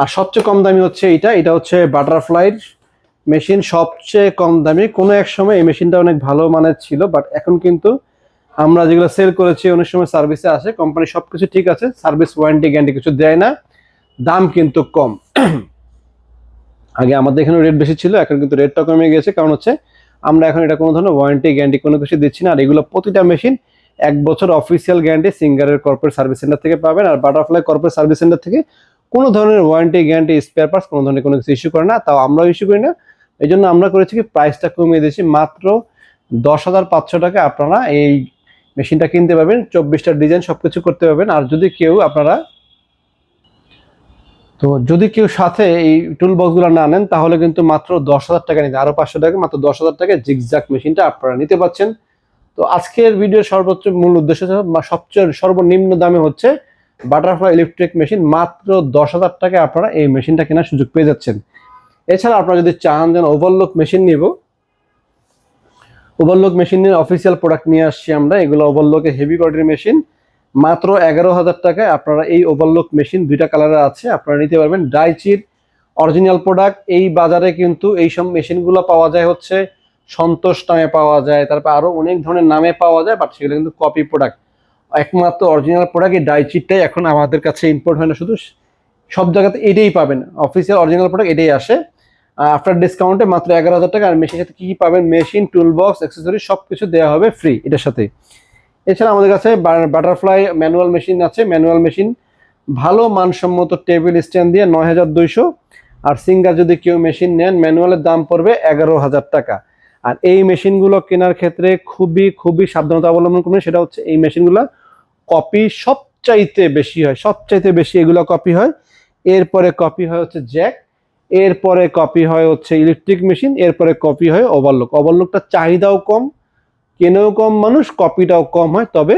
S1: আর সবচেয়ে কম দামি হচ্ছে এটা এটা হচ্ছে বাটারফ্লাইর মেশিন সবচেয়ে কম দামি। কোনো এক সময় এই মেশিনটা অনেক ভালো মানের ছিল বাট এখন কিন্তু আমরা যেগুলো সেল করেছি, অনেক সময় সার্ভিসে আসে কোম্পানি সব কিছু ঠিক আছে সার্ভিস ওয়ারেন্টি গ্যারান্টি কিছু দেয় না। দাম কিন্তু কম। আগে আমাদের এখানে রেট বেশি ছিল, এখন কিন্তু রেটটা কমে গেছে কারণ হচ্ছে আমরা এখন এটা কোনো ধরনের ওয়ারেন্টি গ্যারান্টি কোনো কিছু দিচ্ছি না। আর এগুলো প্রতিটা মেশিন এক বছর অফিসিয়াল গ্যারান্টি সিঙ্গারের কর্পোরেট সার্ভিস সেন্টার থেকে পাবেন, আর বাটারফ্লাই কর্পোরেট সার্ভিস সেন্টার থেকে কোনো ধরনের ওয়ারেন্টি গ্যারান্টি স্পেয়ার পার্টস কোনো ধরনের কোনো কিছু ইস্যু করে না। তাও আমরাও ইস্যু করি না এই জন্য আমরা করেছি কি প্রাইসটা কমিয়ে দিয়েছি। মাত্র দশ হাজার পাঁচশো টাকা আপনারা এই মেশিনটা কিনতে পারবেন, চব্বিশটা ডিজাইন সব কিছু করতে পারবেন। আর যদি কেউ আপনারা তো যদি কেউ সাথে এই টুল বক্সগুলো না নেন, তাহলে কিন্তু মাত্র দশ হাজার টাকা নিতে আরও পাঁচশো টাকা, মাত্র দশ হাজার টাকা জিগজাক মেশিনটা আপনারা নিতে পারছেন। তো আজকের ভিডিওর সর্বোচ্চ মূল উদ্দেশ্য সবচেয়ে সর্বনিম্ন দামে হচ্ছে বাটারফ্লাই ইলেকট্রিক মেশিন মাত্র দশ হাজার টাকায় আপনারা এই মেশিনটা কেনার সুযোগ পেয়ে যাচ্ছেন। এছাড়া আপনারা যদি চান যেন ওভারলোক মেশিন নিব ওভারলোক মেশিনের অফিসিয়াল প্রোডাক্ট নিয়ে আসছি আমরা। এগুলো ওভারলোকের হেভি কোয়ালিটির মেশিন মাত্র এগারো হাজার টাকায় আপনারা এই ওভারলোক মেশিন দুইটা কালারে আছে। আপনারা নিতে পারবেন ডাইচির অরিজিনাল প্রোডাক্ট এই বাজারে কিন্তু এই সব মেশিনগুলো পাওয়া যায় হচ্ছে সন্তোষ নামে পাওয়া যায়, তারপর আরও অনেক ধরনের নামে পাওয়া যায় বাট সেগুলো কিন্তু কপি প্রোডাক্ট একমাত্র অরিজিনাল প্রোডাক্ট এই ডাইচিটটাই এখন আমাদের কাছে ইম্পোর্ট হয় না, শুধু সব জায়গাতে এটাই পাবেন। অফিসিয়াল অরিজিনাল প্রোডাক্ট এটাই আসে। আফটার ডিসকাউন্টে মাত্র এগারো হাজার টাকা, আর মেশিনের সাথে কী কী পাবেন? মেশিন টুল বক্স অ্যাক্সেসরি সব কিছু দেওয়া হবে ফ্রি এটার সাথে। এছাড়া আমাদের কাছে বাটারফ্লাই ম্যানুয়াল মেশিন আছে। ম্যানুয়াল মেশিন ভালো মানসম্মত টেবিল স্ট্যান্ড দিয়ে নয় হাজার দুইশো। আর সিঙ্গার যদি কেউ মেশিন নেন ম্যানুয়ালের দাম পড়বে এগারো হাজার টাকা। আর এই মেশিনগুলো কেনার ক্ষেত্রে খুবই খুবই সাবধানতা অবলম্বন করবেন। সেটা হচ্ছে এই মেশিনগুলো কপি সবচাইতে বেশি হয়, সবচাইতে বেশি এগুলো কপি হয়। এরপরে কপি হয় হচ্ছে জ্যাক এরপরে কপি হয় হচ্ছে ইলেকট্রিক মেশিন এরপরে কপি হয় ওভারলোক ওভারলোকটা চাহিদাও কম, কেনেও কম মানুষ কপিটাও কম হয়। তবে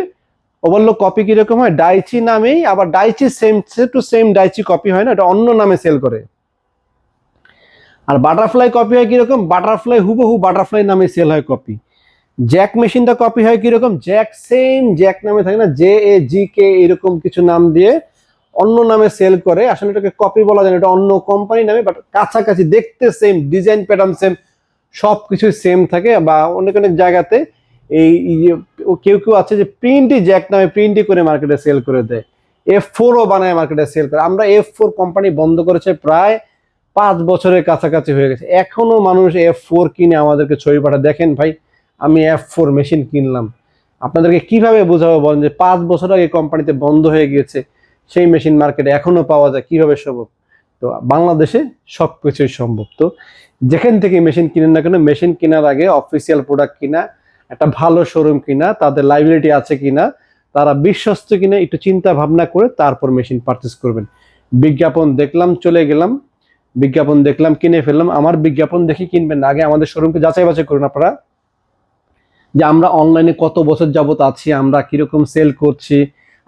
S1: ওভারলোক কপি কীরকম হয়? ডাইচি নামেই, আবার Daichi same to same Daichi copy হয় না, এটা অন্য নামে সেল করে। আর বাটারফ্লাই কপি হয় কীরকম? বাটারফ্লাই হুবহু বাটারফ্লাই নামে সেল হয় কপি জ্যাক মেশিনটা কপি হয় কীরকম? জ্যাক সেম জ্যাক নামে থাকে না জে এ জি কে এরকম কিছু নাম দিয়ে অন্য নামে সেল করে, আসলে এটাকে কপি বলা যায় এটা অন্য কোম্পানি নামে বাট কাছাকাছি দেখতে সেম ডিজাইন প্যাটার্ন সেম সব কিছু সেম থাকে বা অনেক অনেক জায়গাতে এই এই যে কেউ কেউ আছে যে প্রিন্টই জ্যাক নামে প্রিন্টই করে মার্কেটে সেল করে দেয়। এফ ফোরও বানায় মার্কেটে সেল করে। আমরা এফ ফোর কোম্পানি বন্ধ করেছে প্রায় পাঁচ বছরের কাছাকাছি হয়ে গেছে। এখনও মানুষ এফ ফোর কিনে আমাদেরকে ছবি পাঠায়। দেখেন ভাই, আমি এফ ফোর মেশিন কিনলাম। আপনাদেরকে কীভাবে বোঝাবো বলেন যে পাঁচ বছর আগে কোম্পানিতে বন্ধ হয়ে গিয়েছে? সেই মেশিন মার্কেটে এখনও পাওয়া যায়, কীভাবে সম্ভব? তো বাংলাদেশে সব কিছুই সম্ভব। তো যেখান থেকে মেশিন কিনেন না কেন মেশিন কেনার আগে অফিসিয়াল প্রোডাক্ট কিনা, একটা ভালো শোরুম কিনা, তাদের লাইবিলিটি আছে কিনা, তারা বিশ্বস্ত কিনা, একটু চিন্তা ভাবনা করে তারপর মেশিন পারচেস করবেন। বিজ্ঞাপন দেখলাম, চলে গেলাম। বিজ্ঞাপন দেখলাম, কিনে ফেললাম। আমার বিজ্ঞাপন দেখে কিনবেন আগে আমাদের শোরুমকে যাচাই বাছাই করুন আপনারা। যে আমরা অনলাইনে কত বছর যাবত আছি, আমরা কীরকম সেল করছি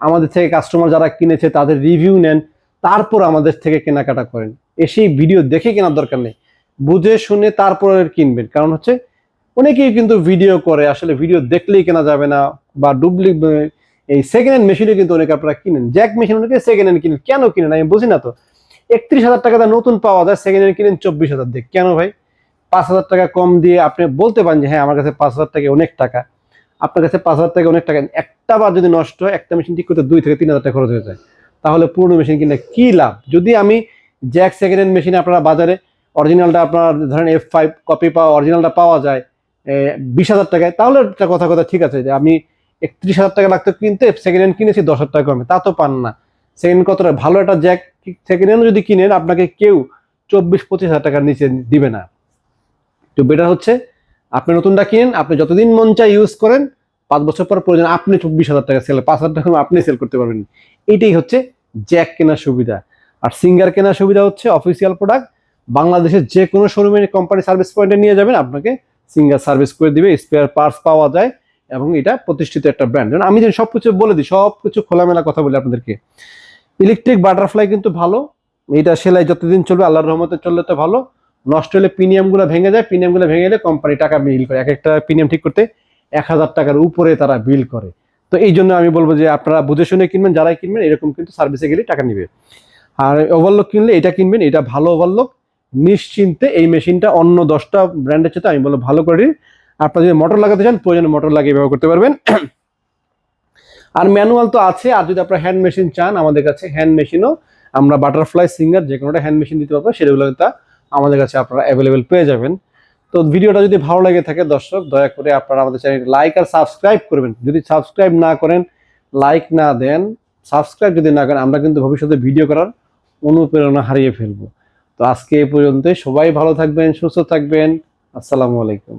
S1: আমাদের থেকে কাস্টমার যারা কিনেছে, তাদের রিভিউ নেন, তারপর আমাদের থেকে কেনাকাটা করেন। এসেই ভিডিও দেখে কেনার দরকার নেই। বুঝে শুনে তারপরে কিনবেন। কারণ হচ্ছে, অনেকেই কিন্তু ভিডিও করে, আসলে ভিডিও দেখলেই কেনা যাবে না, বা ডুপ্লিক এই সেকেন্ড হ্যান্ড মেশিনও কিন্তু অনেকে আপনারা কিনেন। জ্যাক মেশিন অনেকে সেকেন্ড হ্যান্ড কিনেন। কেন কিনেন? আমি বুঝি না তো। একত্রিশ হাজার টাকা নতুন পাওয়া যায় সেকেন্ড হ্যান্ড কিনেন চব্বিশ হাজার দিয়ে। কেন ভাই? পাঁচ হাজার টাকা কম দিয়ে আপনি বলতে পারেন যে হ্যাঁ আমার কাছে পাঁচ হাজার টাকা অনেক টাকা। আপনার কাছে পাঁচ হাজার টাকা অনেক টাকা। একটা বার যদি নষ্ট হয়, একটা মেশিন ঠিক করতে দুই থেকে তিন হাজার টাকা খরচ হয়ে যায়। তাহলে পুরনো মেশিন কিনলে কি লাভ? যদি আমি জ্যাক সেকেন্ড হ্যান্ড মেশিন আপনারা বাজারে অরিজিনালটা আপনার ধরেন এফ ফাইভ কপি পাওয়া অরিজিনালটা পাওয়া যায় বিশ হাজার টাকায়, তাহলে একটা কথা কথা ঠিক আছে যে আমি একত্রিশ হাজার টাকা লাগতো কিনতে সেকেন্ড হ্যান্ড কিনেছি দশ হাজার টাকা কমে। তা তো পান না। সেকেন্ড কতটা? ভালো একটা জ্যাক সেকেন্ড হ্যান্ড যদি কিনেন, আপনাকে কেউ চব্বিশ পঁচিশ হাজার টাকার নিচে দিবে না। তো বেটার হচ্ছে আপনি নতুনটা কিনেন, আপনি যতদিন মন চাই ইউজ করেন, পাঁচ বছর পর প্রয়োজন আপনি চব্বিশ হাজার টাকা সেল পাঁচ হাজার টাকা আপনি সেল করতে পারবেন। এইটাই হচ্ছে জ্যাক কেনার সুবিধা। আর সিঙ্গার কেনার সুবিধা হচ্ছে অফিসিয়াল প্রোডাক্ট বাংলাদেশের যে কোনো শোরুমে কোম্পানি সার্ভিস পয়েন্টে নিয়ে যাবেন, আপনাকে সিঙ্গার সার্ভিস করে দিবে স্পেয়ার পার্টস পাওয়া যায়, এবং এটা প্রতিষ্ঠিত একটা ব্র্যান্ড আমি যেন সব কিছু বলে দিই সব কিছু খোলামেলা কথা বলি আপনাদেরকে। ইলেকট্রিক বাটারফ্লাই কিন্তু ভালো, এটা সেলাই যতদিন চলবে, আল্লাহর রহমতে চললে তো ভালো। নষ্ট হলে প্রিমিয়ামগুলো ভেঙে যায় প্রিমিয়ামগুলো ভেঙে গেলে কোম্পানি টাকা বিল করে। এক একটা প্রিমিয়াম ঠিক করতে এক হাজার টাকার উপরে তারা বিল করে। তো এই জন্য আমি বলব যে আপনারা বুঝে শুনে কিনবেন, যারাই কিনবেন, এরকম কিন্তু সার্ভিসে গেলে টাকা নিবে। আর ওভারলক কিনলে এটা কিনবেন, এটা ভালো ওভারলক নিশ্চিন্তে এই মেশিনটা অন্য দশটা ব্র্যান্ডের চেয়ে, আমি বলব ভালো করে আপনারা যদি মোটর লাগাতে চান, প্রয়োজনে মোটর লাগিয়ে ব্যবহার করতে পারবেন। আর ম্যানুয়াল তো আছে, আর যদি আপনারা হ্যান্ড মেশিন চান, আমাদের কাছে হ্যান্ড মেশিনও আমরা বাটারফ্লাই সিঙ্গার যে কোনোটা হ্যান্ড মেশিন দিতে পারব সেগুলো তা আমাদের কাছে আপনারা অ্যাভেলেবেল পেয়ে যাবেন। তো ভিডিওটা যদি ভালো লাগে থাকে দর্শক, দয়া করে আপনারা আমাদের চ্যানেলটি লাইক আর সাবস্ক্রাইব করবেন। যদি সাবস্ক্রাইব না করেন লাইক না দেন সাবস্ক্রাইব যদি না করেন, আমরা কিন্তু ভবিষ্যতে ভিডিও করার অনুপ্রেরণা হারিয়ে ফেলব। তো আজকে এ পর্যন্ত সবাই ভালো থাকবেন, সুস্থ থাকবেন। আসসালামু আলাইকুম।